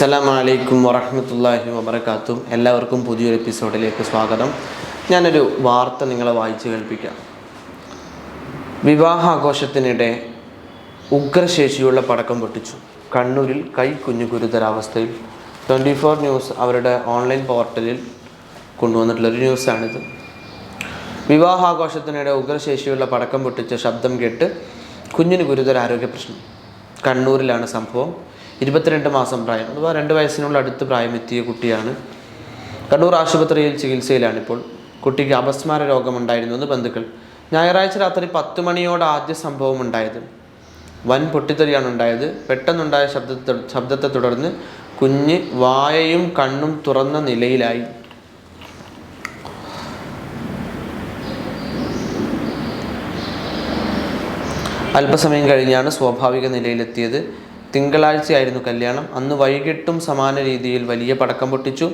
അസ്സലാമു അലൈക്കും വറഹ്മത്തുള്ളാഹി വബറകാതും എല്ലാവർക്കും പുതിയൊരു എപ്പിസോഡിലേക്ക് സ്വാഗതം. ഞാനൊരു വാർത്ത നിങ്ങളെ വായിച്ചു കേൾപ്പിക്കാം. വിവാഹാഘോഷത്തിനിടെ ഉഗ്രശേഷിയുള്ള പടക്കം പൊട്ടിച്ചു. കണ്ണൂരിൽ കൈ കുഞ്ഞു ഗുരുതരാവസ്ഥയിൽ ട്വന്റി ഫോർ ന്യൂസ് അവരുടെ ഓൺലൈൻ പോർട്ടലിൽ കൊണ്ടുവന്നിട്ടുള്ളൊരു ന്യൂസാണിത്. വിവാഹാഘോഷത്തിനിടെ ഉഗ്രശേഷിയുള്ള പടക്കം പൊട്ടിച്ച ശബ്ദം കേട്ട് കുഞ്ഞിന് ഗുരുതര ആരോഗ്യ പ്രശ്നം. കണ്ണൂരിലാണ് സംഭവം. ഇരുപത്തിരണ്ട് മാസം പ്രായം അഥവാ രണ്ട് വയസ്സിനുള്ള അടുത്ത് പ്രായമെത്തിയ കുട്ടിയാണ്. കണ്ണൂർ ആശുപത്രിയിൽ ചികിത്സയിലാണിപ്പോൾ. കുട്ടിക്ക് അപസ്മാര രോഗമുണ്ടായിരുന്നു എന്ന് ബന്ധുക്കൾ. ഞായറാഴ്ച രാത്രി പത്ത് മണിയോടെ ആദ്യ സംഭവം ഉണ്ടായത് വൻ പൊട്ടിത്തെറിയാണ് ഉണ്ടായത്. പെട്ടെന്നുണ്ടായ ശബ്ദത്തെ ശബ്ദത്തെ തുടർന്ന് കുഞ്ഞ് വായയും കണ്ണും തുറന്ന നിലയിലായി. അല്പസമയം കഴിഞ്ഞാണ് സ്വാഭാവിക നിലയിലെത്തിയത്. തിങ്കളാഴ്ചയായിരുന്നു കല്യാണം. അന്ന് വൈകിട്ടും സമാന രീതിയിൽ വലിയ പടക്കം പൊട്ടിച്ചു.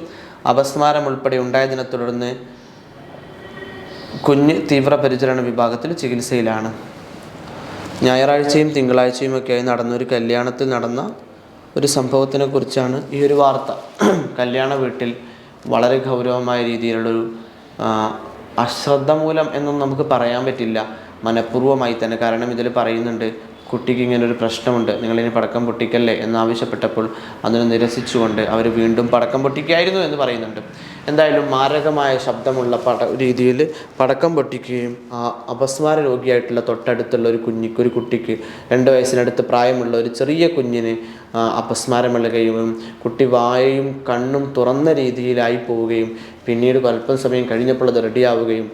അപസ്മാരം ഉൾപ്പെടെ ഉണ്ടായതിനെ തുടർന്ന് കുഞ്ഞ് തീവ്രപരിചരണ വിഭാഗത്തിൽ ചികിത്സയിലാണ്. ഞായറാഴ്ചയും തിങ്കളാഴ്ചയും ഒക്കെയായി നടന്നൊരു കല്യാണത്തിൽ നടന്ന ഒരു സംഭവത്തിനെ കുറിച്ചാണ് ഈ ഒരു വാർത്ത. കല്യാണ വീട്ടിൽ വളരെ ഗൗരവമായ രീതിയിലുള്ളൊരു അശ്രദ്ധ മൂലം എന്നൊന്നും നമുക്ക് പറയാൻ പറ്റില്ല. മനഃപൂർവമായി തന്നെ. കാരണം ഇതിൽ പറയുന്നുണ്ട് കുട്ടിക്ക് ഇങ്ങനെ ഒരു പ്രശ്നമുണ്ട് നിങ്ങളിനി പടക്കം പൊട്ടിക്കല്ലേ എന്നാവശ്യപ്പെട്ടപ്പോൾ അതിനെ നിരസിച്ചുകൊണ്ട് അവർ വീണ്ടും പടക്കം പൊട്ടിക്കായിരുന്നു എന്ന് പറയുന്നുണ്ട്. എന്തായാലും മാരകമായ ശബ്ദമുള്ള പട രീതിയിൽ പടക്കം പൊട്ടിക്കുകയും ആ അപസ്മാര രോഗിയായിട്ടുള്ള തൊട്ടടുത്തുള്ള ഒരു കുഞ്ഞിക്ക് ഒരു കുട്ടിക്ക് രണ്ട് വയസ്സിനടുത്ത് പ്രായമുള്ള ഒരു ചെറിയ കുഞ്ഞിന് അപസ്മാരം കുട്ടി വായയും കണ്ണും തുറന്ന രീതിയിലായി പോവുകയും പിന്നീട് അല്പം സമയം കഴിഞ്ഞപ്പോൾ അത് റെഡിയാവുകയും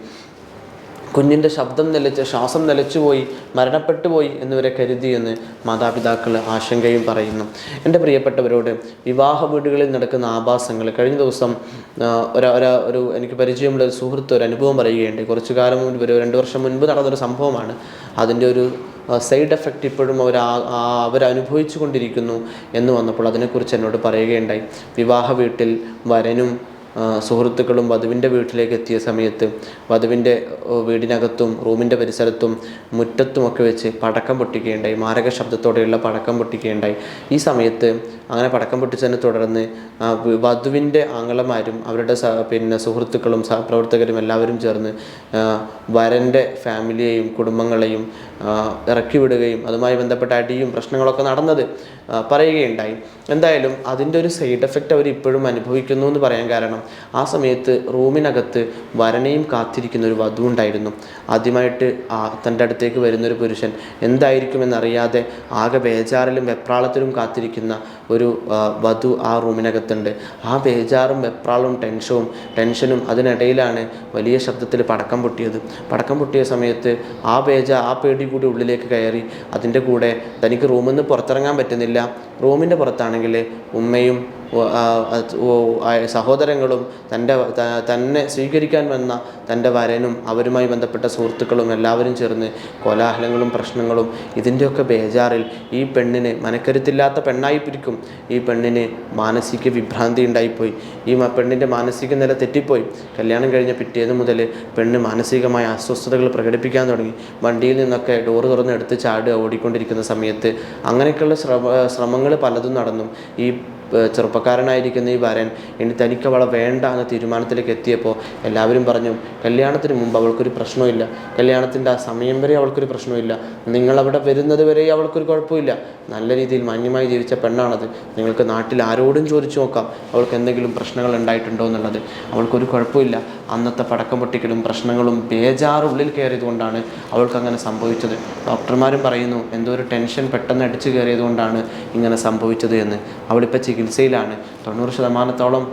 കുഞ്ഞിന്റെ ശബ്ദം നിലച്ച് ശ്വാസം നിലച്ചുപോയി മരണപ്പെട്ടുപോയി എന്നിവരെ കരുതിയെന്ന് മാതാപിതാക്കൾ ആശങ്കയും പറയുന്നു. എന്റെ പ്രിയപ്പെട്ടവരോട് വിവാഹ വീടുകളിൽ നടക്കുന്ന ആഭാസങ്ങൾ കഴിഞ്ഞ ദിവസം ഒരാ ഒരു എനിക്ക് പരിചയമുള്ള ഒരു സുഹൃത്ത് ഒരു അനുഭവം പറയുകയുണ്ട്. കുറച്ചു കാലം മുൻപ് ഒരു രണ്ട് വർഷം മുൻപ് നടന്നൊരു സംഭവമാണ്. അതിന്റെ ഒരു സൈഡ് എഫക്റ്റ് ഇപ്പോഴും അവർ അവരനുഭവിച്ചു കൊണ്ടിരിക്കുന്നു എന്ന് വന്നപ്പോൾ അതിനെക്കുറിച്ച് എന്നോട് പറയുകയുണ്ടായി. വിവാഹ വീട്ടിൽ വരനും സുഹൃത്തുക്കളും വധുവിന്റെ വീട്ടിലേക്ക് എത്തിയ സമയത്ത് വധുവിന്റെ വീടിനകത്തും റൂമിന്റെ പരിസരത്തും മുറ്റത്തുമൊക്കെ വെച്ച് പടക്കം പൊട്ടിക്കുകയുണ്ടായി. മാരക ശബ്ദത്തോടെയുള്ള പടക്കം പൊട്ടിക്കുകയുണ്ടായി. ഈ സമയത്ത് അങ്ങനെ പടക്കം പൊട്ടിച്ചതിനെ തുടർന്ന് വധുവിന്റെ ആങ്ങളമാരും അവരുടെ പിന്നെ സുഹൃത്തുക്കളും സഹപ്രവർത്തകരും എല്ലാവരും ചേർന്ന് വരന്റെ ഫാമിലിയെയും കുടുംബങ്ങളെയും ഇറക്കി വിടുകയും അതുമായി ബന്ധപ്പെട്ട അടിയും പ്രശ്നങ്ങളൊക്കെ നടന്നത് പറയുകയുണ്ടായി. എന്തായാലും അതിന്റെ ഒരു സൈഡ് എഫക്റ്റ് അവർ ഇപ്പോഴും അനുഭവിക്കുന്നു എന്ന് പറയാൻ കാരണം ആ സമയത്ത് റൂമിനകത്ത് വരനെയും കാത്തിരിക്കുന്ന ഒരു വധു ഉണ്ടായിരുന്നു. ആദ്യമായിട്ട് ആ തന്റെ അടുത്തേക്ക് വരുന്നൊരു പുരുഷൻ എന്തായിരിക്കുമെന്നറിയാതെ ആകെ ബേജാറിലും വെപ്രാളത്തിലും കാത്തിരിക്കുന്ന ഒരു വധു ആ റൂമിനകത്തുണ്ട്. ആ ബേജാറും വെപ്രാളവും ടെൻഷനും ടെൻഷനും അതിനിടയിലാണ് വലിയ ശബ്ദത്തിൽ പടക്കം പൊട്ടിയത്. പടക്കം പൊട്ടിയ സമയത്ത് ആ ബേജ ആ പേടി കൂടി ഉള്ളിലേക്ക് കയറി. അതിന്റെ കൂടെ തനിക്ക് റൂമിൽ നിന്ന് പുറത്തിറങ്ങാൻ പറ്റുന്നില്ല. റൂമിന്റെ പുറത്താണെങ്കിൽ ഉമ്മയും സഹോദരങ്ങളും തന്റെ തന്നെ സ്വീകരിക്കാൻ വന്ന തന്റെ വരനും അവരുമായി ബന്ധപ്പെട്ട സുഹൃത്തുക്കളും എല്ലാവരും ചേർന്ന് കോലാഹലങ്ങളും പ്രശ്നങ്ങളും ഇതിന്റെയൊക്കെ ബേജാറിൽ ഈ പെണ്ണിന് മനക്കരുത്തില്ലാത്ത പെണ്ണായിപ്പിരിക്കും ഈ പെണ്ണിന് മാനസിക വിഭ്രാന്തി ഉണ്ടായിപ്പോയി. ഈ പെണ്ണിന്റെ മാനസിക നില തെറ്റിപ്പോയി. കല്യാണം കഴിഞ്ഞ പിറ്റേന്ന് മുതൽ പെണ്ണ് മാനസികമായ അസ്വസ്ഥതകൾ പ്രകടിപ്പിക്കാൻ തുടങ്ങി. വണ്ടിയിൽ നിന്നൊക്കെ ഡോറ് തുറന്ന് എടുത്ത് ചാടുക ഓടിക്കൊണ്ടിരിക്കുന്ന സമയത്ത് അങ്ങനെയൊക്കെയുള്ള ശ്രമ ശ്രമങ്ങൾ പലതും നടന്നു. ഈ ചെറുപ്പക്കാരനായിരിക്കുന്ന ഈ ഭാര്യൻ ഇനി തനിക്ക് അവളെ വേണ്ട എന്ന തീരുമാനത്തിലേക്ക് എത്തിയപ്പോൾ എല്ലാവരും പറഞ്ഞു കല്യാണത്തിന് മുമ്പ് അവൾക്കൊരു പ്രശ്നമില്ല കല്യാണത്തിന്റെ ആ സമയം വരെ അവൾക്കൊരു പ്രശ്നമില്ല നിങ്ങളവിടെ വരുന്നത് വരെ അവൾക്കൊരു കുഴപ്പമില്ല നല്ല രീതിയിൽ മാന്യമായി ജീവിച്ച പെണ്ണാണത്. നിങ്ങൾക്ക് നാട്ടിൽ ആരോടും ചോദിച്ചു നോക്കാം. അവൾക്ക് എന്തെങ്കിലും പ്രശ്നങ്ങൾ ഉണ്ടായിട്ടുണ്ടോ എന്നുള്ളത്. അവൾക്കൊരു കുഴപ്പമില്ല അന്നത്തെ പടക്കം പൊട്ടിക്കലും പ്രശ്നങ്ങളും ബേജാറുള്ളിൽ കയറിയതുകൊണ്ടാണ് അവൾക്ക് അങ്ങനെ സംഭവിച്ചത്. ഡോക്ടർമാരും പറയുന്നു എന്തോ ഒരു ടെൻഷൻ പെട്ടെന്ന് അടിച്ചു കയറിയതുകൊണ്ടാണ് ഇങ്ങനെ സംഭവിച്ചത് എന്ന്. അവളിപ്പോൾ ചികിത്സയിലാണ്. തൊണ്ണൂറ് ശതമാനത്തോളം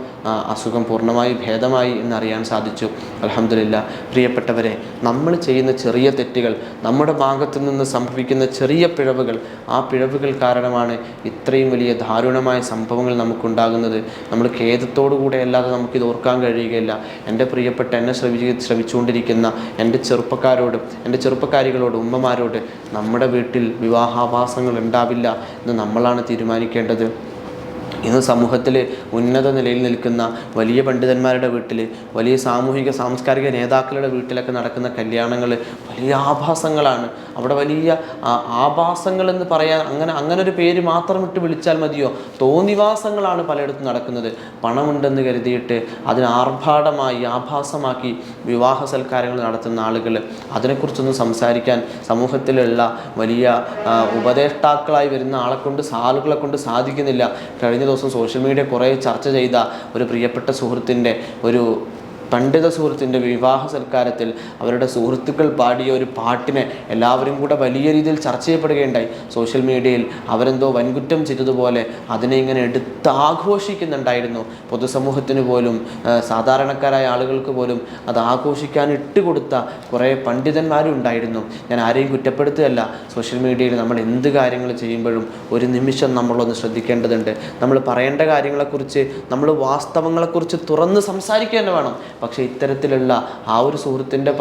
അസുഖം പൂർണമായി ഭേദമായി എന്നറിയാൻ സാധിച്ചു. അലഹമില്ല പ്രിയപ്പെട്ടവരെ നമ്മൾ ചെയ്യുന്ന ചെറിയ തെറ്റുകൾ നമ്മുടെ ഭാഗത്തു നിന്ന് സംഭവിക്കുന്ന ചെറിയ പിഴവുകൾ ആ പിഴവുകൾ കാരണമാണ് ഇത്രയും വലിയ ദാരുണമായ സംഭവങ്ങൾ നമുക്കുണ്ടാകുന്നത്. നമ്മൾ ഖേദത്തോടുകൂടെ അല്ലാതെ നമുക്കിത് ഓർക്കാൻ കഴിയുകയില്ല. എന്റെ പ്രിയപ്പെട്ട എന്നെ ശ്രമിച്ച് ശ്രമിച്ചുകൊണ്ടിരിക്കുന്ന എന്റെ ചെറുപ്പക്കാരോട് എന്റെ ചെറുപ്പക്കാരികളോട് ഉമ്മമാരോട് നമ്മുടെ വീട്ടിൽ വിവാഹാഭാസങ്ങൾ ഉണ്ടാവില്ല എന്ന് നമ്മളാണ് തീരുമാനിക്കേണ്ടത്. ഇന്ന് സമൂഹത്തിൽ ഉന്നത നിലയിൽ നിൽക്കുന്ന വലിയ പണ്ഡിതന്മാരുടെ വീട്ടിൽ വലിയ സാമൂഹിക സാംസ്കാരിക നേതാക്കളുടെ വീട്ടിലൊക്കെ നടക്കുന്ന കല്യാണങ്ങൾ വലിയ ആഭാസങ്ങളാണ്. അവിടെ വലിയ ആഭാസങ്ങൾ എന്ന് പറയാൻ അങ്ങനെ അങ്ങനെ ഒരു പേര് മാത്രം ഇട്ട് വിളിച്ചാൽ മതിയോ? തോന്നിവാസങ്ങളാണ് പലയിടത്തും നടക്കുന്നത്. പണമുണ്ടെന്ന് കരുതിയിട്ട് അതിന് ആർഭാടമായി ആഭാസമാക്കി വിവാഹ സൽക്കാരങ്ങൾ നടത്തുന്ന ആളുകൾ അതിനെക്കുറിച്ചൊന്നും സംസാരിക്കാൻ സമൂഹത്തിലുള്ള വലിയ ഉപദേഷ്ടാക്കളായി വരുന്ന ആളെ കൊണ്ട് ആളുകളെ കൊണ്ട് സാധിക്കുന്നില്ല. കഴിഞ്ഞ ദിവസം സോഷ്യൽ മീഡിയ കുറേ ചർച്ച ചെയ്ത ഒരു പ്രിയപ്പെട്ട സുഹൃത്തിന്റെ ഒരു പണ്ഡിത സുഹൃത്തിന്റെ വിവാഹ സൽക്കാരത്തിൽ അവരുടെ സുഹൃത്തുക്കൾ പാടിയ ഒരു പാട്ടിനെ എല്ലാവരും കൂടെ വലിയ രീതിയിൽ ചർച്ച ചെയ്യപ്പെടുകയുണ്ടായി. സോഷ്യൽ മീഡിയയിൽ അവരെന്തോ വൻകുറ്റം ചെയ്തതുപോലെ അതിനെ ഇങ്ങനെ എടുത്താഘോഷിക്കുന്നുണ്ടായിരുന്നു. പൊതുസമൂഹത്തിന് പോലും സാധാരണക്കാരായ ആളുകൾക്ക് പോലും അത് ആഘോഷിക്കാൻ ഇട്ടുകൊടുത്ത കുറേ പണ്ഡിതന്മാരും ഉണ്ടായിരുന്നു ഞാൻ ആരെയും കുറ്റപ്പെടുത്തുകയല്ല. സോഷ്യൽ മീഡിയയിൽ നമ്മൾ എന്ത് കാര്യങ്ങൾ ചെയ്യുമ്പോഴും ഒരു നിമിഷം നമ്മളൊന്ന് ശ്രദ്ധിക്കേണ്ടതുണ്ട്. നമ്മൾ പറയേണ്ട കാര്യങ്ങളെക്കുറിച്ച് നമ്മൾ വാസ്തവങ്ങളെക്കുറിച്ച് തുറന്ന് സംസാരിക്കുക തന്നെ വേണം. പക്ഷേ ഇത്തരത്തിലുള്ള ആ ഒരു സുഹൃത്തിന്റെ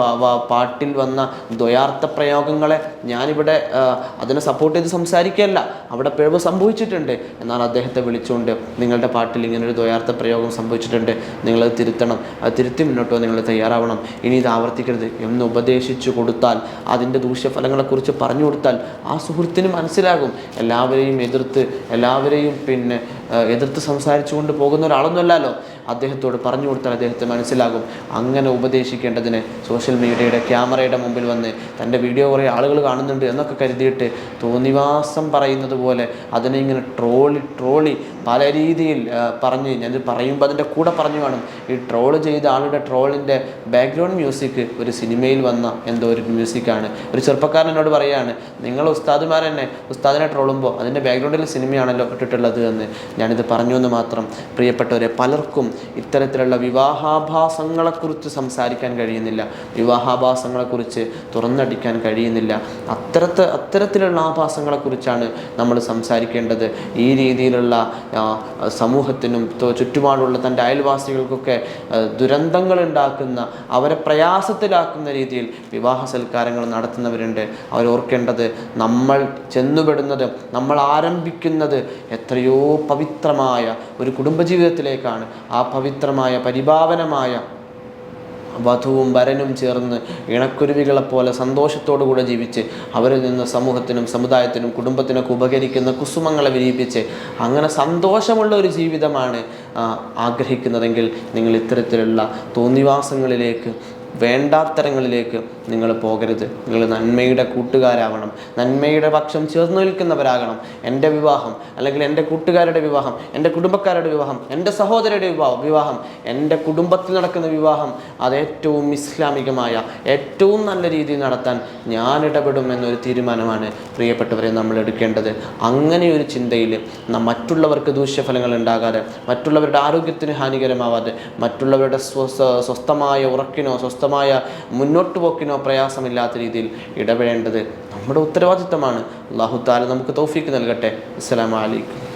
പാട്ടിൽ വന്ന ദ്വയാർത്ഥ പ്രയോഗങ്ങളെ ഞാനിവിടെ അതിനെ സപ്പോർട്ട് ചെയ്ത് സംസാരിക്കുകയല്ല. അവിടെ പിഴവ് സംഭവിച്ചിട്ടുണ്ട്. എന്നാൽ അദ്ദേഹത്തെ വിളിച്ചുകൊണ്ട് നിങ്ങളുടെ പാട്ടിൽ ഇങ്ങനെ ഒരു ദ്വയാർത്ഥ പ്രയോഗം സംഭവിച്ചിട്ടുണ്ട്. നിങ്ങളത് തിരുത്തണം. അത് തിരുത്തി മുന്നോട്ട് നിങ്ങൾ തയ്യാറാവണം. ഇനി ഇത് ആവർത്തിക്കരുത്. എന്ന് ഉപദേശിച്ചു കൊടുത്താൽ അതിന്റെ ദൂഷ്യഫലങ്ങളെക്കുറിച്ച് പറഞ്ഞു കൊടുത്താൽ ആ സുഹൃത്തിന് മനസ്സിലാകും. എല്ലാവരെയും എതിർത്ത് എല്ലാവരെയും പിന്നെ എതിർത്ത് എതിർത്ത് സംസാരിച്ചുകൊണ്ട് പോകുന്ന ഒരാളൊന്നുമല്ലല്ലോ. അദ്ദേഹത്തോട് പറഞ്ഞു കൊടുത്താൽ അദ്ദേഹത്തെ മനസ്സിലാകും. അങ്ങനെ ഉപദേശിക്കേണ്ടതിന് സോഷ്യൽ മീഡിയയുടെ ക്യാമറയുടെ മുമ്പിൽ വന്ന് തന്റെ വീഡിയോ കുറേ ആളുകൾ കാണുന്നുണ്ട് എന്നൊക്കെ കരുതിയിട്ട് തോന്നിവാസം പറയുന്നത് പോലെ അതിനെ ഇങ്ങനെ ട്രോളി ട്രോളി പല രീതിയിൽ പറഞ്ഞ് ഞാൻ പറയുമ്പോൾ അതിന്റെ കൂടെ പറഞ്ഞു വേണം ഈ ട്രോൾ ചെയ്ത ആളുടെ ട്രോളിന്റെ ബാക്ക്ഗ്രൗണ്ട് മ്യൂസിക് ഒരു സിനിമയിൽ വന്ന എന്തോ ഒരു മ്യൂസിക്കാണ് ഒരു ചെറുപ്പക്കാരനോട് പറയുകയാണ് നിങ്ങൾ ഉസ്താദുമാർ തന്നെ ഉസ്താദിനെ ട്രോളുമ്പോൾ അതിന്റെ ബാക്ക്ഗ്രൗണ്ടിൽ സിനിമയാണല്ലോ ഇട്ടിട്ടുള്ളത് എന്ന്. ഞാനിത് പറഞ്ഞു എന്ന് മാത്രം പ്രിയപ്പെട്ടവരെ പലർക്കും ഇത്തരത്തിലുള്ള വിവാഹാഭാസങ്ങളെക്കുറിച്ച് സംസാരിക്കാൻ കഴിയുന്നില്ല. വിവാഹാഭാസങ്ങളെക്കുറിച്ച് തുറന്നടിക്കാൻ കഴിയുന്നില്ല. അത്തരത്തെ അത്തരത്തിലുള്ള ആഭാസങ്ങളെക്കുറിച്ചാണ് നമ്മൾ സംസാരിക്കേണ്ടത്. ഈ രീതിയിലുള്ള സമൂഹത്തിനും ചുറ്റുപാടുള്ള തന്റെ അയൽവാസികൾക്കൊക്കെ ദുരന്തങ്ങൾ ഉണ്ടാക്കുന്ന അവരെ പ്രയാസത്തിലാക്കുന്ന രീതിയിൽ വിവാഹ സൽക്കാരങ്ങൾ നടത്തുന്നവരുണ്ട്. അവരോർക്കേണ്ടത് നമ്മൾ ചെന്നുപെടുന്നത് നമ്മൾ ആരംഭിക്കുന്നത് എത്രയോ പവിത്രമായ ഒരു കുടുംബജീവിതത്തിലേക്കാണ്. ആ പവിത്രമായ പരിഭാവനമായ വധുവും വരനും ചേർന്ന് ഇണക്കുരുവികളെപ്പോലെ സന്തോഷത്തോടു കൂടെ ജീവിച്ച് അവരിൽ നിന്ന് സമൂഹത്തിനും സമുദായത്തിനും കുടുംബത്തിനൊക്കെ ഉപകരിക്കുന്ന കുസുമങ്ങളെ വിരിയിപ്പിച്ച് അങ്ങനെ സന്തോഷമുള്ള ഒരു ജീവിതമാണ് ആഗ്രഹിക്കുന്നതെങ്കിൽ നിങ്ങൾ ഇത്തരത്തിലുള്ള തോന്നിവാസങ്ങളിലേക്ക് വേണ്ടാത്തരങ്ങളിലേക്ക് നിങ്ങൾ പോകരുത്. നിങ്ങൾ നന്മയുടെ കൂട്ടുകാരാവണം. നന്മയുടെ പക്ഷം ചേർന്ന് നിൽക്കുന്നവരാകണം. എന്റെ വിവാഹം അല്ലെങ്കിൽ എന്റെ കൂട്ടുകാരുടെ വിവാഹം എന്റെ കുടുംബക്കാരുടെ വിവാഹം എന്റെ സഹോദരയുടെ വിവാഹം വിവാഹം എന്റെ കുടുംബത്തിൽ നടക്കുന്ന വിവാഹം അത് ഏറ്റവും ഇസ്ലാമികമായ ഏറ്റവും നല്ല രീതിയിൽ നടത്താൻ ഞാൻ ഇടപെടും എന്നൊരു തീരുമാനമാണ് പ്രിയപ്പെട്ടവരെ നമ്മൾ എടുക്കേണ്ടത്. അങ്ങനെ ഒരു ചിന്തയിൽ മറ്റുള്ളവർക്ക് ദൂഷ്യഫലങ്ങൾ ഉണ്ടാകാതെ മറ്റുള്ളവരുടെ ആരോഗ്യത്തിന് ഹാനികരമാവാതെ മറ്റുള്ളവരുടെ സ്വസ്ഥ സ്വസ്ഥമായ ഉറക്കിനോ സ്വസ്ഥമായ മുന്നോട്ട് പോക്കിനോ പ്രയാസമില്ലാത്ത രീതിയിൽ ഇടപെടേണ്ടത് നമ്മുടെ ഉത്തരവാദിത്തമാണ്. അള്ളാഹു താല നമുക്ക് തോഫീക്ക് നൽകട്ടെ. അസ്സലാമു അലൈക്കും.